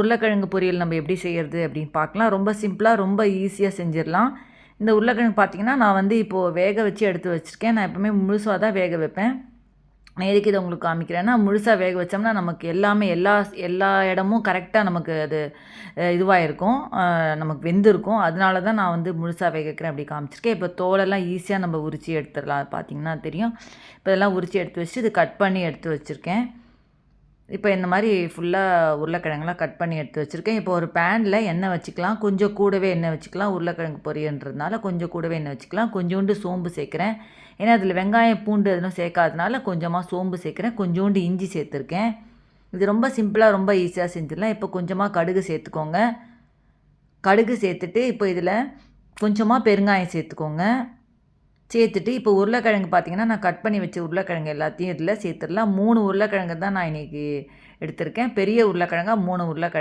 உருளைக்கிழங்கு பொரியல் நம்ம எப்படி செய்கிறது அப்படின்னு பார்க்கலாம். ரொம்ப சிம்பிளாக ரொம்ப ஈஸியாக செஞ்சிடலாம். இந்த உருளைக்கிழங்கு பார்த்திங்கன்னா நான் வந்து இப்போது வேக வச்சு எடுத்து வச்சுருக்கேன். நான் எப்போவுமே முழுசாக தான் வேக வைப்பேன். நான் எதுக்கு இதை உங்களுக்கு காமிக்கிறேன்னா முழுசாக வேக வச்சோம்னா நமக்கு எல்லாமே எல்லா எல்லா இடமும் கரெக்டாக நமக்கு அது இதுவாக இருக்கும் நமக்கு வெந்திருக்கும். அதனால தான் நான் வந்து முழுசாக வேக வைக்கிறேன் அப்படி காமிச்சிருக்கேன். இப்போ தோலெல்லாம் ஈஸியாக நம்ம உரிச்சு எடுத்துடலாம். பார்த்திங்கன்னா தெரியும். இப்போ இதெல்லாம் உரிச்சு எடுத்து வச்சு இது கட் பண்ணி எடுத்து வச்சுருக்கேன். இப்போ இந்த மாதிரி ஃபுல்லாக உருளைக்கிழங்குலாம் கட் பண்ணி எடுத்து வச்சுருக்கேன். இப்போ ஒரு பேனில் எண்ணெய் வச்சுக்கலாம். கொஞ்சம் கூடவே எண்ணெய் வச்சுக்கலாம். உருளைக்கிழங்கு பொரியன்றதுனால கொஞ்சம் கூடவே எண்ணெய் வச்சுக்கலாம். கொஞ்சோண்டு சோம்பு சேர்க்குறேன். ஏன்னா அதில் வெங்காயம் பூண்டு எதுவும் சேர்க்காதனால கொஞ்சமாக சோம்பு சேர்க்குறேன். கொஞ்சோண்டு இஞ்சி சேர்த்துருக்கேன். இது ரொம்ப சிம்பிளாக ரொம்ப ஈஸியாக செஞ்சிடலாம். இப்போ கொஞ்சமாக கடுகு சேர்த்துக்கோங்க. கடுகு சேர்த்துட்டு இப்போ இதில் கொஞ்சமாக பெருங்காயம் சேர்த்துக்கோங்க. சேர்த்துட்டு இப்போ உருளைக்கிழங்கு பார்த்தீங்கன்னா நான் கட் பண்ணி வச்ச உருளைக்கிழங்கு எல்லாத்தையும் இதில் சேர்த்துடலாம். மூணு உருளைக்கிழங்கு தான் நான் இன்றைக்கி எடுத்திருக்கேன். பெரிய உருளைக்கிழங்கா மூணு உருளைக்கிழங்கு.